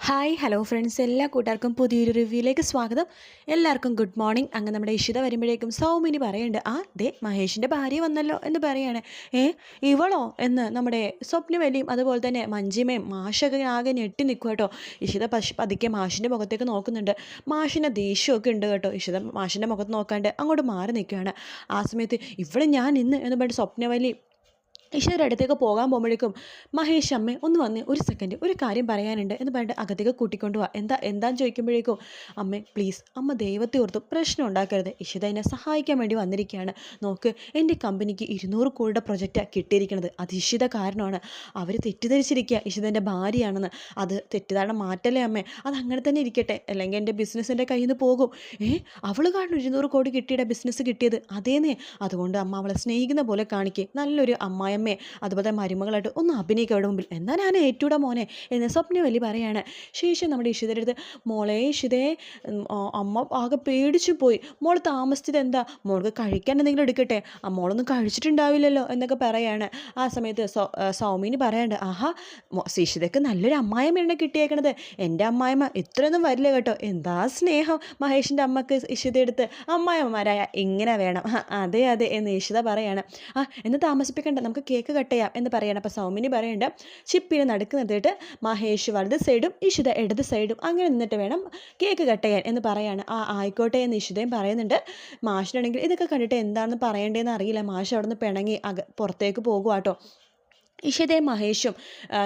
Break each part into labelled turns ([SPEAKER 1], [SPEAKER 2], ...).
[SPEAKER 1] Hi hello friends എല്ലാ കൂട്ടുകാർക്കും പുതിയൊരു റിവ്യൂയിലേക്ക് സ്വാഗതം. എല്ലാവർക്കും ഗുഡ് മോർണിംഗ് അങ്ങ് നമ്മുടെ ഇഷിത വരുമ്പോഴേക്കും സൗമിനി പറയുന്നുണ്ട് ആ ദേ മഹേഷിന്റെ ഭാര്യ വന്നല്ലോ എന്ന് പറയാണ്. ഏ ഇവളോ? എന്ന് നമ്മുടെ സ്വപ്നവലിയും അതുപോലെ തന്നെ മഞ്ജിമയും മാഷൊക്കെ ആകെ ഞെട്ടി നിൽക്കും കേട്ടോ ഇഷിത പശ് പതുക്കെ മാഷിന്റെ മുഖത്തേക്ക് നോക്കുന്നുണ്ട്. മാഷിന്റെ ദേഷ്യമൊക്കെ ഉണ്ട് കേട്ടോ. ഇഷിത മാഷിന്റെ മുഖത്ത് നോക്കാണ്ട് അങ്ങോട്ട് മാറി നിൽക്കുകയാണ്. ആ സമയത്ത് ഇവിടെ ഞാൻ ഇന്ന് എന്ന് പറഞ്ഞിട്ട് സ്വപ്നവലി ഈശ്വരുടെ അടുത്തേക്ക് പോകാൻ പോകുമ്പോഴേക്കും മഹേഷ് അമ്മ ഒന്ന് വന്ന് ഒരു സെക്കൻഡ് ഒരു കാര്യം പറയാനുണ്ട് എന്ന് പറഞ്ഞിട്ട് അകത്തേക്ക് കൂട്ടിക്കൊണ്ട് പോവാ എന്താ എന്താന്ന് ചോദിക്കുമ്പോഴേക്കും അമ്മ പ്ലീസ് അമ്മ ദൈവത്തെ ഓർത്ത് പ്രശ്നം ഉണ്ടാക്കരുത്. ഇഷിത എന്നെ സഹായിക്കാൻ വേണ്ടി വന്നിരിക്കുകയാണ്. നോക്ക് എന്റെ കമ്പനിക്ക് ഇരുന്നൂറ് കോടിയുടെ പ്രൊജക്റ്റാണ് കിട്ടിയിരിക്കുന്നത്. അത് ഇഷിത കാരണമാണ്. അവർ തെറ്റിദ്ധരിച്ചിരിക്കുക ഇഷിതന്റെ ഭാര്യയാണെന്ന്. അത് തെറ്റിദ്ധാരണ മാറ്റല്ലേ അമ്മേ? അത് അങ്ങനെ തന്നെ ഇരിക്കട്ടെ. അല്ലെങ്കിൽ എന്റെ ബിസിനസ്സിന്റെ കയ്യിൽ നിന്ന് പോകും. ഏ അവൾ കാരണം ഇരുന്നൂറ് കോടി കിട്ടിയുടെ ബിസിനസ് കിട്ടിയത്. അതേന്നേ. അതുകൊണ്ട് അമ്മ അവളെ സ്നേഹിക്കുന്ന പോലെ കാണിക്കുക നല്ലൊരു അമ്മായമ്മേ അതുപോലെ മരുമകളായിട്ട് ഒന്ന് അഭിനയിക്കുക അവിടെ മുമ്പിൽ. എന്നാ ഞാൻ ഏറ്റൂടെ മോനെ എന്ന് സ്വപ്ന വലി പറയാണ്. ശേഷം നമ്മുടെ ഇഷിതയുടെ അടുത്ത് മോളെ ഇഷിതേ അമ്മ ആകെ പേടിച്ചു പോയി. മോൾ താമസിച്ചത് എന്താ? മോൾക്ക് കഴിക്കാൻ എന്തെങ്കിലും എടുക്കട്ടെ? ആ, മോളൊന്നും കഴിച്ചിട്ടുണ്ടാവില്ലല്ലോ എന്നൊക്കെ പറയാണ്. ആ സമയത്ത് സൗമിനി പറയാണ്ട് ആഹാ ഇഷിതയ്ക്ക് നല്ലൊരു അമ്മായിമ്മയാണ് കിട്ടിയേക്കണത്. എന്റെ അമ്മായിമ്മ ഇത്രയൊന്നും വരില്ല കേട്ടോ. എന്താ സ്നേഹം മഹേഷിന്റെ അമ്മയ്ക്ക് ഇഷിതയെടുത്ത് അമ്മായിമ്മമാരായ ഇങ്ങനെ വേണം. അതെ അതെ എന്ന് ഇഷിത പറയാണ്. ആ എന്ന് താമസിപ്പിക്കണ്ട നമുക്ക് കേക്ക് കട്ട് ചെയ്യാം എന്ന് പറയണം. അപ്പോൾ സൗമിനി പറയുന്നുണ്ട് ചിപ്പിനെ നടുക്ക് നിർത്തിയിട്ട് മഹേഷ് വലത് സൈഡും ഇഷിത ഇടത് സൈഡും അങ്ങനെ നിന്നിട്ട് വേണം കേക്ക് കട്ട് ചെയ്യാൻ എന്ന് പറയാണ്. ആ ആയിക്കോട്ടെ എന്ന് ഇഷിതയും പറയുന്നുണ്ട്. മാഷിനാണെങ്കിൽ ഇതൊക്കെ കണ്ടിട്ട് എന്താണെന്ന് പറയേണ്ടതെന്ന് അറിയില്ല. മാഷ് അവിടെ നിന്ന് പിണങ്ങി അക പുറത്തേക്ക് പോകുവാട്ടോ ഇഷിതയും മഹേഷും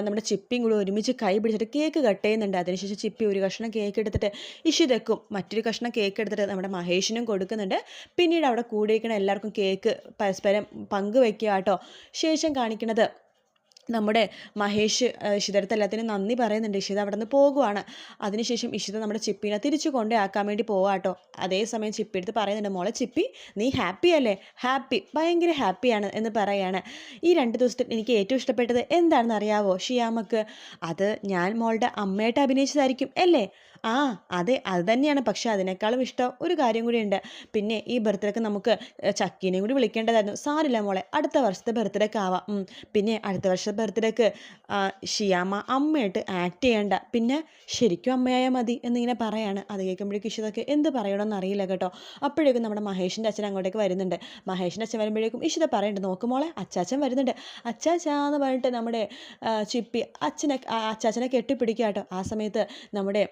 [SPEAKER 1] നമ്മുടെ ചിപ്പിയും കൂടെ ഒരുമിച്ച് കൈ പിടിച്ചിട്ട് കേക്ക് കട്ട് ചെയ്യുന്നുണ്ട്. അതിനുശേഷം ചിപ്പി ഒരു കഷ്ണം കേക്ക് എടുത്തിട്ട് ഇഷിതക്കും മറ്റൊരു കഷ്ണം കേക്ക് എടുത്തിട്ട് നമ്മുടെ മഹേഷിനും കൊടുക്കുന്നുണ്ട്. പിന്നീട് അവിടെ കൂടിയിരിക്കുന്ന എല്ലാവർക്കും കേക്ക് പരസ്പരം പങ്കുവെക്കുക കേട്ടോ. ശേഷം കാണിക്കുന്നത് നമ്മുടെ മഹേഷ് ഇഷിതടുത്ത് എല്ലാത്തിനും നന്ദി പറയുന്നുണ്ട്. ഇഷിത അവിടെ നിന്ന് പോകുവാണ്. അതിനുശേഷം ഇഷിത നമ്മുടെ ചിപ്പിനെ തിരിച്ചു കൊണ്ടാക്കാൻ വേണ്ടി പോവാട്ടോ അതേസമയം ചിപ്പി എടുത്ത് പറയുന്നുണ്ട് മോളെ ചിപ്പി നീ ഹാപ്പി അല്ലേ? ഹാപ്പി ഭയങ്കര ഹാപ്പിയാണ് എന്ന് പറയാണ്. ഈ രണ്ട് ദിവസത്തിൽ എനിക്ക് ഏറ്റവും ഇഷ്ടപ്പെട്ടത് എന്താണെന്ന് അറിയാവോ ഷിയാമക്ക് അത് ഞാൻ മോളുടെ അമ്മയായിട്ട് അഭിനയിച്ചതായിരിക്കും അല്ലേ? ആ അതെ അത് തന്നെയാണ്. പക്ഷെ അതിനേക്കാളും ഇഷ്ടം ഒരു കാര്യം കൂടിയുണ്ട്. പിന്നെ ഈ ബർത്ത്ഡേക്ക് നമുക്ക് ചക്കീനെയും കൂടി വിളിക്കേണ്ടതായിരുന്നു. സാരില്ല മോളെ അടുത്ത വർഷത്തെ ബർത്ത്ഡേക്ക് ആവാം. പിന്നെ അടുത്ത ബർത്ത്ഡേക്ക് ഷിയാമ്മ അമ്മയായിട്ട് ആക്ട് ചെയ്യണ്ട. പിന്നെ ശരിക്കും അമ്മയായാൽ മതി എന്നിങ്ങനെ പറയാണ്. അത് കേൾക്കുമ്പോഴേക്കും ഇഷിതൊക്കെ എന്ത് പറയണമെന്ന് അറിയില്ല കേട്ടോ. അപ്പോഴേക്കും നമ്മുടെ മഹേഷിന്റെ അച്ഛൻ അങ്ങോട്ടേക്ക് വരുന്നുണ്ട്. മഹേഷിന്റെ അച്ഛൻ വരുമ്പോഴേക്കും ഇഷിത പറയുന്നുണ്ട് നോക്ക് മോളെ അച്ചാച്ചൻ വരുന്നുണ്ട്. അച്ചാച്ചാന്ന് പറഞ്ഞിട്ട് നമ്മുടെ ചിപ്പി അച്ഛനെ അച്ചാച്ചനെ കെട്ടിപ്പിടിക്കുക കേട്ടോ ആ സമയത്ത് നമ്മുടെ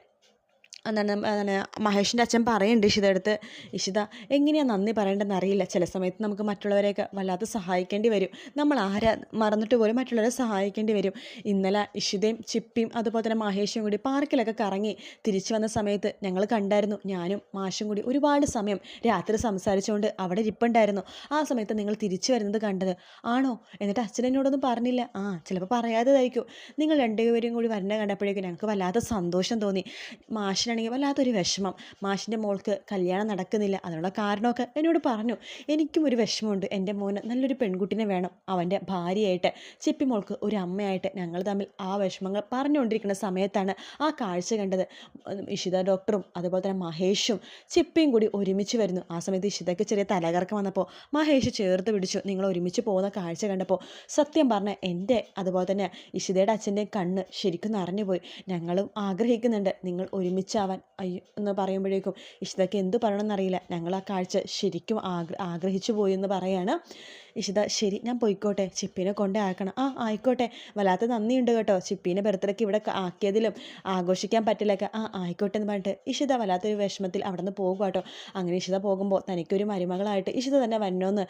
[SPEAKER 1] എന്താണ് എന്താണ് മഹേഷിന്റെ അച്ഛൻ പറയുന്നുണ്ട് ഇഷിത അടുത്ത് ഇഷിത എങ്ങനെയാണ് നന്ദി പറയേണ്ടതെന്ന് അറിയില്ല. ചില സമയത്ത് നമുക്ക് മറ്റുള്ളവരെയൊക്കെ വല്ലാതെ സഹായിക്കേണ്ടി വരും. നമ്മൾ ആരാ മറന്നിട്ട് പോലും മറ്റുള്ളവരെ സഹായിക്കേണ്ടി വരും. ഇന്നലെ ഇഷിതയും ചിപ്പിയും അതുപോലെ തന്നെ മഹേഷും കൂടി പാർക്കിലൊക്കെ കറങ്ങി തിരിച്ചു വന്ന സമയത്ത് ഞങ്ങൾ കണ്ടായിരുന്നു. ഞാനും മാഷും കൂടി ഒരുപാട് സമയം രാത്രി സംസാരിച്ചുകൊണ്ട് അവിടെ ഇരിപ്പുണ്ടായിരുന്നു. ആ സമയത്ത് നിങ്ങൾ തിരിച്ചു വരുന്നത് കണ്ടത് ആണോ? എന്നിട്ട് അച്ഛൻ പറഞ്ഞില്ല. ആ ചിലപ്പോൾ പറയാത്തതായിരിക്കും. നിങ്ങൾ രണ്ടുപേരും കൂടി വരുന്ന കണ്ടപ്പോഴേക്കും ഞങ്ങൾക്ക് വല്ലാതെ സന്തോഷം തോന്നി. മാഷിനാണെങ്കിൽ വല്ലാത്തൊരു വിഷമം. മാഷിന്റെ മോൾക്ക് കല്യാണം നടക്കുന്നില്ല. അതിനുള്ള കാരണമൊക്കെ എന്നോട് പറഞ്ഞു. എനിക്കും ഒരു വിഷമമുണ്ട്. എന്റെ മോന് നല്ലൊരു പെൺകുട്ടിനെ വേണം. അവന്റെ ഭാര്യയായിട്ട് ചിപ്പി മോൾക്ക് ഒരു അമ്മയായിട്ട് ഞങ്ങൾ തമ്മിൽ ആ വിഷമങ്ങൾ പറഞ്ഞുകൊണ്ടിരിക്കുന്ന സമയത്താണ് ആ കാഴ്ച കണ്ടത്. ഇഷിത ഡോക്ടറും അതുപോലെ തന്നെ മഹേഷും ചിപ്പിയും കൂടി ഒരുമിച്ച് വരുന്നു. ആ സമയത്ത് ഇഷിതയ്ക്ക് ചെറിയ തലകറക്കം വന്നപ്പോൾ മഹേഷ് ചേർത്ത് പിടിച്ചു. നിങ്ങൾ ഒരുമിച്ച് പോകുന്ന കാഴ്ച കണ്ടപ്പോൾ സത്യം പറഞ്ഞ എന്റെ അതുപോലെ തന്നെ ഇഷിതയുടെ അച്ഛന്റെ കണ്ണ് ശരിക്കും നിറഞ്ഞുപോയി. ഞങ്ങളും ആഗ്രഹിക്കുന്നുണ്ട്. നിങ്ങൾ ഒരുമിച്ചാവാൻ അയ്യോ എന്ന് പറയുമ്പോഴേക്കും ഇഷിതയ്ക്ക് എന്ത് പറയണമെന്നറിയില്ല. ഞങ്ങൾ ആ കാഴ്ച ശരിക്കും ആഗ്ര ആഗ്രഹിച്ചു പോയി എന്ന് പറയാണ്. ഇഷിത ശരി ഞാൻ പോയിക്കോട്ടെ. ചിപ്പിനെ കൊണ്ടേ ആക്കണം. ആ ആയിക്കോട്ടെ. വല്ലാത്ത നന്ദിയുണ്ട് കേട്ടോ. ചിപ്പീനെ ബർത്ത്ഡേക്ക് ഇവിടെ ആക്കിയതിലും ആഘോഷിക്കാൻ പറ്റില്ലൊക്കെ. ആ ആയിക്കോട്ടെ എന്ന് പറഞ്ഞിട്ട് ഇഷിത വല്ലാത്തൊരു വിഷമത്തിൽ അവിടെ നിന്ന് പോകും കേട്ടോ അങ്ങനെ ഇഷിത പോകുമ്പോൾ തനിക്കൊരു മരുമകളായിട്ട് ഇഷിത തന്നെ വരണമെന്ന്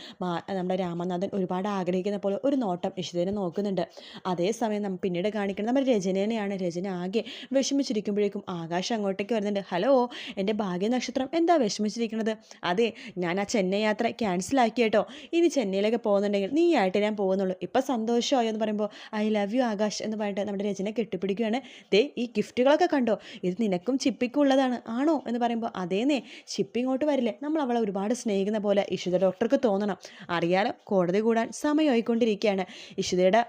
[SPEAKER 1] നമ്മുടെ രാമനാഥൻ ഒരുപാട് ആഗ്രഹിക്കുന്ന പോലെ ഒരു നോട്ടം ഇഷിതനെ നോക്കുന്നുണ്ട്. അതേസമയം നമ്മൾ പിന്നീട് കാണിക്കുന്നത് നമ്മുടെ രചനേനെയാണ് രചന ആകെ വിഷമിച്ചിരിക്കുമ്പോഴേക്കും ആകാശം അങ്ങോട്ടേക്ക് വരുന്നുണ്ട്. ഹലോ എന്റെ ഭാഗ്യ നക്ഷത്രം എന്താ വിഷമിച്ചിരിക്കുന്നത് അതെ ഞാൻ ആ ചെന്നൈ യാത്ര ക്യാൻസലാക്കി കേട്ടോ ഇനി ചെന്നൈയിലേക്ക് പോകുന്നുണ്ടെങ്കിൽ നീ ആയിട്ട് ഞാൻ പോകുന്നുള്ളൂ. ഇപ്പം സന്തോഷമായോ എന്ന് പറയുമ്പോൾ ഐ ലവ് യു ആകാശ് എന്ന് പറഞ്ഞിട്ട് നമ്മുടെ രചന കെട്ടിപ്പിടിക്കുകയാണ്. ദേ ഈ ഗിഫ്റ്റുകളൊക്കെ കണ്ടോ? ഇത് നിനക്കും ചിപ്പിക്കും ഉള്ളതാണ്. ആണോ? എന്ന് പറയുമ്പോൾ അതേന്നേ ചിപ്പി ഇങ്ങോട്ട് വരില്ലേ? നമ്മൾ അവളെ ഒരുപാട് സ്നേഹിക്കുന്ന പോലെ ഇഷിത ഡോക്ടർക്ക് തോന്നണം. അറിയാലോ കോടതി കൂടാൻ സമയമായിക്കൊണ്ടിരിക്കുകയാണ്. ഇഷിതയുടെ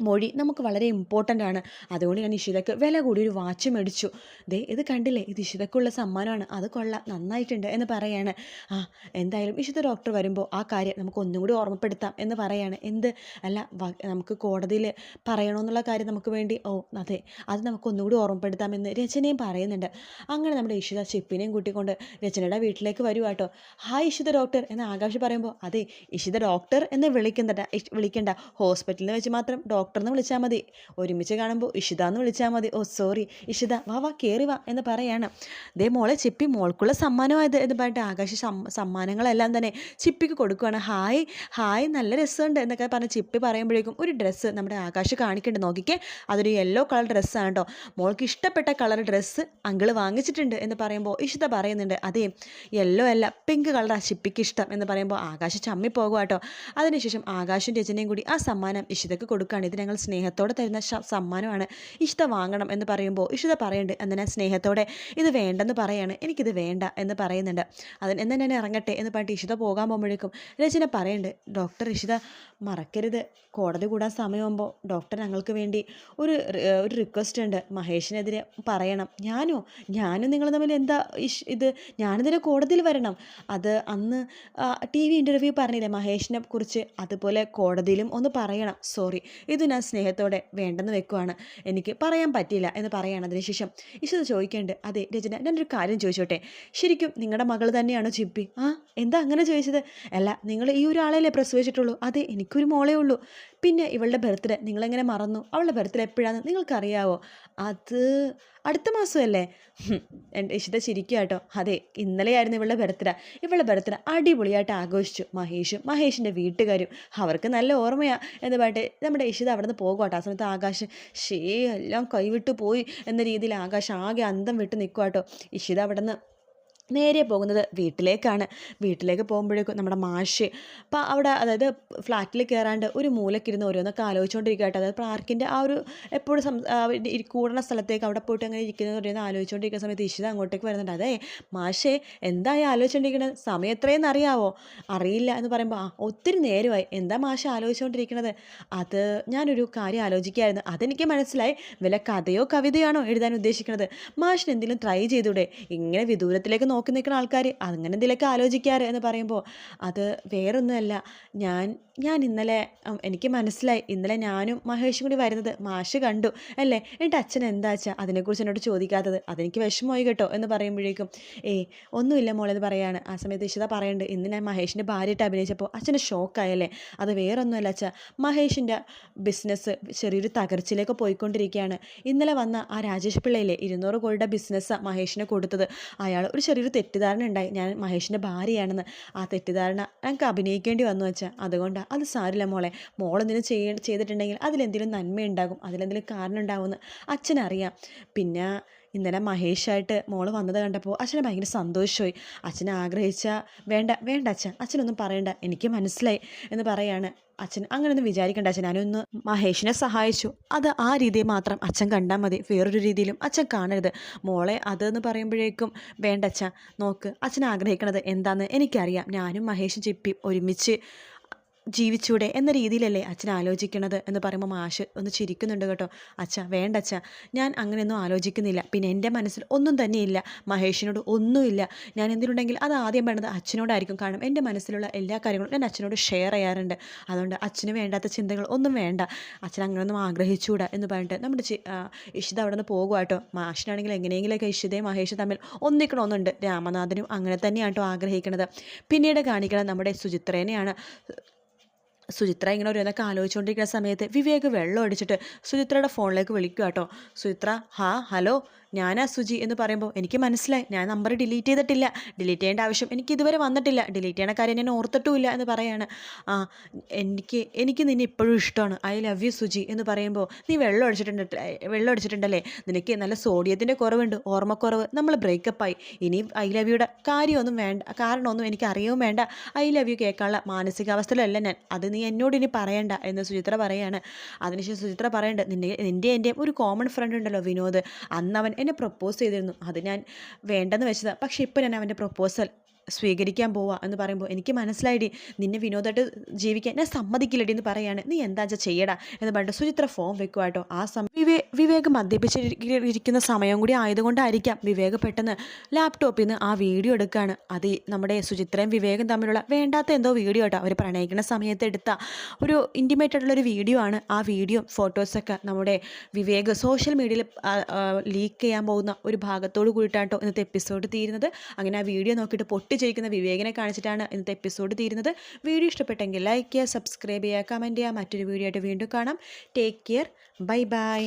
[SPEAKER 1] മൊഴി നമുക്ക് വളരെ ഇമ്പോർട്ടന്റ് ആണ്. അതുകൊണ്ട് ഞാൻ ഇഷിതയ്ക്ക് വില കൂടി ഒരു വാച്ച് മേടിച്ചു. ദേ ഇത് കണ്ടില്ലേ? ഇത് ഇഷിതയ്ക്കുള്ള സമ്മാനമാണ്. അത് കൊള്ളാം നന്നായിട്ടുണ്ട് എന്ന് പറയാണ്. ആ എന്തായാലും ഇഷിത ഡോക്ടർ വരുമ്പോൾ ആ കാര്യം നമുക്ക് ഒന്നും കൂടി ഓർമ്മപ്പെടുത്താം എന്ന് പറയാണ്. എന്ത്? അല്ല നമുക്ക് കോടതിയിൽ പറയണമെന്നുള്ള കാര്യം നമുക്ക് വേണ്ടി? ഓ അതെ അത് നമുക്ക് ഒന്നുകൂടി ഓർമ്മപ്പെടുത്താമെന്ന് രചനയും പറയുന്നുണ്ട്. അങ്ങനെ നമ്മുടെ ഇഷിത ഷിപ്പിനെയും കൂട്ടിക്കൊണ്ട് രചനയുടെ വീട്ടിലേക്ക് വരുവാ കേട്ടോ. ഹായ് ഇഷിത ഡോക്ടർ എന്ന് ആകാശ് പറയുമ്പോൾ അതെ ഇഷിത ഡോക്ടർ എന്ന് വിളിക്കേണ്ട വിളിക്കണ്ട. ഹോസ്പിറ്റലിൽ വെച്ച് മാത്രം ഡോക്ടർ എന്ന് വിളിച്ചാൽ മതി. ഒരുമിച്ച് കാണുമ്പോൾ ഇഷിത എന്ന് വിളിച്ചാൽ മതി. ഓ സോറി. ഇഷിത വാ വാ കയറി വാ എന്ന് പറയാണ്. ദേ മോളെ ചിപ്പി മോൾക്കുള്ള സമ്മാനമായത് എന്ന് പറഞ്ഞിട്ട് ആകാശ സമ്മാനങ്ങളെല്ലാം തന്നെ ചിപ്പിക്ക് കൊടുക്കുകയാണ് ഹായ് ഹായ് നല്ല രസമുണ്ട് എന്നൊക്കെ പറഞ്ഞ് ചിപ്പി പറയുമ്പോഴേക്കും ഒരു ഡ്രസ്സ് നമ്മുടെ ആകാശ് കാണിക്കുന്നുണ്ട്. നോക്കിക്കേ അതൊരു യെല്ലോ കളർ ഡ്രസ്സാണ് കേട്ടോ മോൾക്ക് ഇഷ്ടപ്പെട്ട കളർ ഡ്രസ്സ് അങ്കിൾ വാങ്ങിച്ചിട്ടുണ്ട് എന്ന് പറയുമ്പോൾ ഇഷിത പറയുന്നുണ്ട്. അതേ യെല്ലോ അല്ല പിങ്ക് കളറാണ് ചിപ്പിക്ക് ഇഷ്ടം എന്ന് പറയുമ്പോൾ ആകാശ് ചമ്മി പോകുക കേട്ടോ അതിനുശേഷം ആകാശും രചനയും കൂടി ആ സമ്മാനം ഇഷിതക്ക് കൊടുക്കുകയാണ് ഇത് ഞങ്ങൾ സ്നേഹത്തോടെ തരുന്ന സമ്മാനമാണ്. ഇഷ്ട വാങ്ങണം എന്ന് പറയുമ്പോൾ ഇഷിത പറയുന്നുണ്ട് എന്നാൽ സ്നേഹത്തോടെ ഇത് വേണ്ടെന്ന് പറയാണ്. എനിക്കിത് വേണ്ട എന്ന് പറയുന്നുണ്ട്. അതിന് എന്നാൽ ഞാൻ ഇറങ്ങട്ടെ എന്ന് പറഞ്ഞിട്ട് ഇഷിത പോകാൻ പോകുമ്പോഴേക്കും രചന പറയുന്നുണ്ട് ഡോക്ടർ ഇഷിത മറക്കരുത്. കോടതി കൂടാൻ സമയമാകുമ്പോൾ ഡോക്ടർ ഞങ്ങൾക്ക് വേണ്ടി ഒരു ഒരു റിക്വസ്റ്റ് ഉണ്ട്. മഹേഷിനെതിരെ പറയണം. ഞാനോ? ഞാനും നിങ്ങൾ തമ്മിൽ എന്താ ഇഷ് ഇത്? ഞാനിതിനെ കോടതിയിൽ വരണം. അത് അന്ന് ടി വി ഇന്റർവ്യൂ പറഞ്ഞില്ലേ മഹേഷിനെ കുറിച്ച്? അതുപോലെ കോടതിയിലും ഒന്ന് പറയണം. സോറി ഇത് ഞാൻ സ്നേഹത്തോടെ വേണ്ടെന്ന് വെക്കുവാണ്. എനിക്ക് പറയാൻ പറ്റില്ല എന്ന് പറയാണ് അതിനുശേഷം ഇഷിത ചോദിക്കേണ്ട അതെ രചന ഞാനൊരു കാര്യം ചോദിച്ചോട്ടെ? ശരിക്കും നിങ്ങളുടെ മകൾ തന്നെയാണോ ചിപ്പി? ആ എന്താ അങ്ങനെ ചോദിച്ചത്? അല്ല നിങ്ങൾ ഈ ഒരാളെയല്ലേ പ്രസവിച്ചിട്ടുള്ളൂ. അതെ എനിക്കൊരു മോളേ ഉള്ളൂ. പിന്നെ ഇവളുടെ ബർത്ത്ഡേ. നിങ്ങളെങ്ങനെ മറന്നു? അവളുടെ ബർത്ത്ഡേ എപ്പോഴാണെന്ന് നിങ്ങൾക്കറിയാവോ? അത് അടുത്ത മാസമല്ലേ? എന്റെ ഇഷിത ചിരിക്കുക കേട്ടോ. അതെ ഇന്നലെയായിരുന്നു ഇവളുടെ ബർത്ത്ഡേ. ഇവളുടെ ബർത്ത്ഡേ അടിപൊളിയായിട്ട് ആഘോഷിച്ചു. മഹേഷും മഹേഷിന്റെ വീട്ടുകാരും. അവർക്ക് നല്ല ഓർമ്മയാണ് എന്ന് പറഞ്ഞിട്ട് നമ്മുടെ ഇഷിത അവിടെ നിന്ന് പോകും കേട്ടോ. ആ സമയത്ത് ആകാശ് ഷേ എല്ലാം കൈവിട്ട് പോയി എന്ന രീതിയിൽ ആകാശ് ആകെ അന്തം വിട്ട് നിൽക്കുക കേട്ടോ. ഇഷിത അവിടെ നിന്ന് നേരെ പോകുന്നത് വീട്ടിലേക്കാണ്. വീട്ടിലേക്ക് പോകുമ്പോഴേക്കും നമ്മുടെ മാഷ് അപ്പോൾ അവിടെ അതായത് ഫ്ലാറ്റിൽ കയറാണ്ട് ഒരു മൂലക്കിരുന്ന് ഓരോന്നൊക്കെ ആലോചിച്ചുകൊണ്ടിരിക്കട്ടെ അതായത് പാർക്കിന്റെ ആ ഒരു എപ്പോഴും സം കൂടുന്ന സ്ഥലത്തേക്ക് അവിടെ പോയിട്ട് അങ്ങനെ ഇരിക്കുന്നത് പറയുന്നത് ആലോചിച്ചുകൊണ്ടിരിക്കുന്ന സമയത്ത് ഇഷിത അങ്ങോട്ടേക്ക് വരുന്നുണ്ട്. അതേ മാഷേ എന്തായി ആലോചിച്ചുകൊണ്ടിരിക്കുന്നത് സമയം എത്രയെന്ന് അറിയാവോ? അറിയില്ല എന്ന് പറയുമ്പോൾ ആ ഒത്തിരി നേരമായി. എന്താ മാഷ ആലോചിച്ചുകൊണ്ടിരിക്കുന്നത് അത് ഞാനൊരു കാര്യം ആലോചിക്കുകയായിരുന്നു. അതെനിക്ക് മനസ്സിലായി. വല്ല കഥയോ കവിതയാണോ എഴുതാൻ ഉദ്ദേശിക്കുന്നത് മാഷിന് എന്തെങ്കിലും ട്രൈ ചെയ്തൂടെ? ഇങ്ങനെ വിദൂരത്തിലേക്ക് നോക്കി നിൽക്കുന്ന ആൾക്കാർ അങ്ങനെ എന്തെങ്കിലുമൊക്കെ ആലോചിക്കാറ് എന്ന് പറയുമ്പോൾ അത് വേറൊന്നുമല്ല. ഞാൻ ഞാൻ ഇന്നലെ എനിക്ക് മനസ്സിലായി. ഇന്നലെ ഞാനും മഹേഷും കൂടി വരുന്നത് മാഷ് കണ്ടു അല്ലേ? എന്റെ അച്ഛൻ എന്താ അച്ഛാ അതിനെക്കുറിച്ച് എന്നോട് ചോദിക്കാത്തത്? അതെനിക്ക് വിഷമമായി കേട്ടോ എന്ന് പറയുമ്പോഴേക്കും ഏ ഒന്നുമില്ല മോളെന്ന് പറയാണ്. ആ സമയത്ത് ഇഷിത പറയുന്നുണ്ട് ഇന്ന് ഞാൻ മഹേഷിന്റെ ഭാര്യയായിട്ട് അഭിനയിച്ചപ്പോൾ അച്ഛന് ഷോക്കായല്ലേ അത് വേറൊന്നുമല്ല അച്ഛാ. മഹേഷിന്റെ ബിസിനസ് ചെറിയൊരു തകർച്ചയിലേക്ക് പോയിക്കൊണ്ടിരിക്കുകയാണ്. ഇന്നലെ വന്ന ആ രാജേഷ് പിള്ളയിലെ ഇരുന്നൂറ് കോടിയുടെ ബിസിനസ്സാണ് മഹേഷിനെ കൊടുത്തത്. അയാൾ ഒരു ചെറിയൊരു തെറ്റിദ്ധാരണ ഉണ്ടായി. ഞാൻ മഹേഷിന്റെ ഭാര്യയാണെന്ന് ആ തെറ്റിദ്ധാരണ ഞങ്ങൾക്ക് അഭിനയിക്കേണ്ടി വന്നു വെച്ചാൽ അതുകൊണ്ടാണ് അത് സാരില്ല മോളെ. മോളെന്തെങ്കിലും ചെയ്യ ചെയ്തിട്ടുണ്ടെങ്കിൽ അതിലെന്തെങ്കിലും നന്മയുണ്ടാകും. അതിലെന്തെങ്കിലും കാരണം ഉണ്ടാകുമെന്ന് അച്ഛനറിയാം. പിന്നെ ഇന്നലെ മഹേഷായിട്ട് മോൾ വന്നത് കണ്ടപ്പോൾ അച്ഛനെ ഭയങ്കര സന്തോഷമായി അച്ഛൻ ആഗ്രഹിച്ച വേണ്ട വേണ്ട അച്ഛൻ അച്ഛനൊന്നും പറയണ്ട എനിക്ക് മനസ്സിലായി എന്ന് പറയാണ് അച്ഛൻ. അങ്ങനെ അങ്ങനെയൊന്നും വിചാരിക്കണ്ട അച്ഛൻ. ഞാനൊന്ന് മഹേഷിനെ സഹായിച്ചു. അത് ആ രീതിയിൽ മാത്രം അച്ഛൻ കണ്ടാൽ മതി. വേറൊരു രീതിയിലും അച്ഛൻ കാണരുത്. മോളെ അതെന്ന് പറയുമ്പോഴേക്കും വേണ്ട അച്ഛ നോക്ക് അച്ഛൻ ആഗ്രഹിക്കണത് എന്താണെന്ന് എനിക്കറിയാം. ഞാനും മഹേഷും ചിപ്പി ഒരുമിച്ച് ജീവിച്ചൂടെ എന്ന രീതിയിലല്ലേ അച്ഛൻ ആലോചിക്കണത് എന്ന് പറയുമ്പോൾ മാഷ് ഒന്ന് ചിരിക്കുന്നുണ്ട് കേട്ടോ. അച്ഛ വേണ്ട അച്ഛ ഞാൻ അങ്ങനെയൊന്നും ആലോചിക്കുന്നില്ല. പിന്നെ എന്റെ മനസ്സിൽ ഒന്നും തന്നെയില്ല. മഹേഷിനോട് ഒന്നുമില്ല. ഞാൻ എന്തിനുണ്ടെങ്കിൽ അത് ആദ്യം വേണ്ടത് അച്ഛനോടായിരിക്കും. കാരണം എന്റെ മനസ്സിലുള്ള എല്ലാ കാര്യങ്ങളും ഞാൻ അച്ഛനോട് ഷെയർ ചെയ്യാറുണ്ട്. അതുകൊണ്ട് അച്ഛന് വേണ്ടാത്ത ചിന്തകൾ ഒന്നും വേണ്ട. അച്ഛൻ അങ്ങനെയൊന്നും ആഗ്രഹിച്ചുകൂടാ എന്ന് പറഞ്ഞിട്ട് നമ്മുടെ ഇഷിത അവിടെ നിന്ന് പോകുക കേട്ടോ. മാഷിനാണെങ്കിൽ എങ്ങനെയെങ്കിലൊക്കെ ഇഷിതയും മഹേഷും തമ്മിൽ ഒന്നിക്കണമെന്നുണ്ട് രാമനാഥനും അങ്ങനെ തന്നെയാണ് കേട്ടോ ആഗ്രഹിക്കുന്നത് പിന്നീട് കാണിക്കണം നമ്മുടെ സുചിത്രേനെയാണ്. സുചിത്ര ഇങ്ങനെ ഓരോന്നൊക്കെ ആലോചിച്ചുകൊണ്ടിരിക്കുന്ന സമയത്ത് വിവേക് വെള്ളം അടിച്ചിട്ട് സുചിത്രയുടെ ഫോണിലേക്ക് വിളിക്കുക കേട്ടോ സുചിത്ര ഹാ ഹലോ ഞാനാ സുജി എന്ന് പറയുമ്പോൾ എനിക്ക് മനസ്സിലായി. ഞാൻ നമ്പർ ഡിലീറ്റ് ചെയ്തിട്ടില്ല. ഡിലീറ്റ് ചെയ്യേണ്ട ആവശ്യം എനിക്ക് ഇതുവരെ വന്നിട്ടില്ല. ഡിലീറ്റ് ചെയ്യണ കാര്യം ഞാൻ ഓർത്തിട്ടുമില്ല എന്ന് പറയാണ്. ആ എനിക്ക് എനിക്ക് നിന്നെ ഇപ്പോഴും ഇഷ്ടമാണ്. ഐ ലവ് യു സുജി എന്ന് പറയുമ്പോൾ നീ വെള്ളം അടിച്ചിട്ടുണ്ട് വെള്ളം അടിച്ചിട്ടുണ്ടല്ലേ നിനക്ക് നല്ല സോഡിയത്തിന്റെ കുറവുണ്ട് ഓർമ്മക്കുറവ്. നമ്മൾ ബ്രേക്കപ്പായി. ഇനി ഐ ലവ് യുടെ കാര്യമൊന്നും വേണ്ട കാരണമൊന്നും എനിക്ക് അറിയവും വേണ്ട. ഐ ലവ് യു കേൾക്കാനുള്ള മാനസികാവസ്ഥയിലല്ല ഞാൻ. അത് നീ എന്നോട് ഇനി പറയണ്ട എന്ന് സുചിത്ര പറയാണ്. അതിനുശേഷം സുചിത്ര പറയേണ്ടത് നിന്റെ നിന്റെ എന്റെയും ഒരു കോമൺ ഫ്രണ്ട് ഉണ്ടല്ലോ വിനോദ്. അന്ന് അവൻ എന്നെ പ്രപ്പോസ് ചെയ്തിരുന്നു. അത് ഞാൻ വേണ്ടെന്ന് വെച്ചതാണ് പക്ഷേ ഇപ്പോൾ ഞാൻ അവന്റെ പ്രപ്പോസൽ സ്വീകരിക്കാൻ പോവാ എന്ന് പറയുമ്പോൾ എനിക്ക് മനസ്സിലായിടി നിന്നെ വിനോദമായിട്ട് ജീവിക്കാൻ ഞാൻ സമ്മതിക്കില്ലടി എന്ന് പറയാണ്. നീ എന്താ വെച്ചാൽ ചെയ്യടാ എന്ന് പറഞ്ഞിട്ട് സുചിത്ര ഫോം വെക്കുക കേട്ടോ ആ സമയം വിവേ വിവേക് മദ്യപിച്ചിരിക്കുന്ന സമയം കൂടി ആയതുകൊണ്ടായിരിക്കാം വിവേക് പെട്ടെന്ന് ലാപ്ടോപ്പിൽ നിന്ന് ആ വീഡിയോ എടുക്കുകയാണ് അത് നമ്മുടെ സുചിത്രയും വിവേകം തമ്മിലുള്ള വേണ്ടാത്ത എന്തോ വീഡിയോ കേട്ടോ അവർ പ്രണയിക്കുന്ന സമയത്ത് എടുത്ത ഒരു ഇന്റിമേറ്റ് ആയിട്ടുള്ള ഒരു വീഡിയോ ആണ്. ആ വീഡിയോ ഫോട്ടോസൊക്കെ നമ്മുടെ വിവേക് സോഷ്യൽ മീഡിയയിൽ ലീക്ക് ചെയ്യാൻ പോകുന്ന ഒരു ഭാഗത്തോട് കൂടിയിട്ടാട്ടോ ഇന്നത്തെ എപ്പിസോഡ് തീരുന്നത്. അങ്ങനെ ആ വീഡിയോ നോക്കിയിട്ട് പൊട്ടിച്ചിരിക്കുന്ന വിവേകിനെ കാണിച്ചിട്ടാണ് ഇന്നത്തെ എപ്പിസോഡ് തീരുന്നത്. വീഡിയോ ഇഷ്ടപ്പെട്ടെങ്കിൽ ലൈക്ക് ചെയ്യുക സബ്സ്ക്രൈബ് ചെയ്യുക കമന്റ് ചെയ്യുക. മറ്റൊരു വീഡിയോ ആയിട്ട് വീണ്ടും കാണാം. Take care bye bye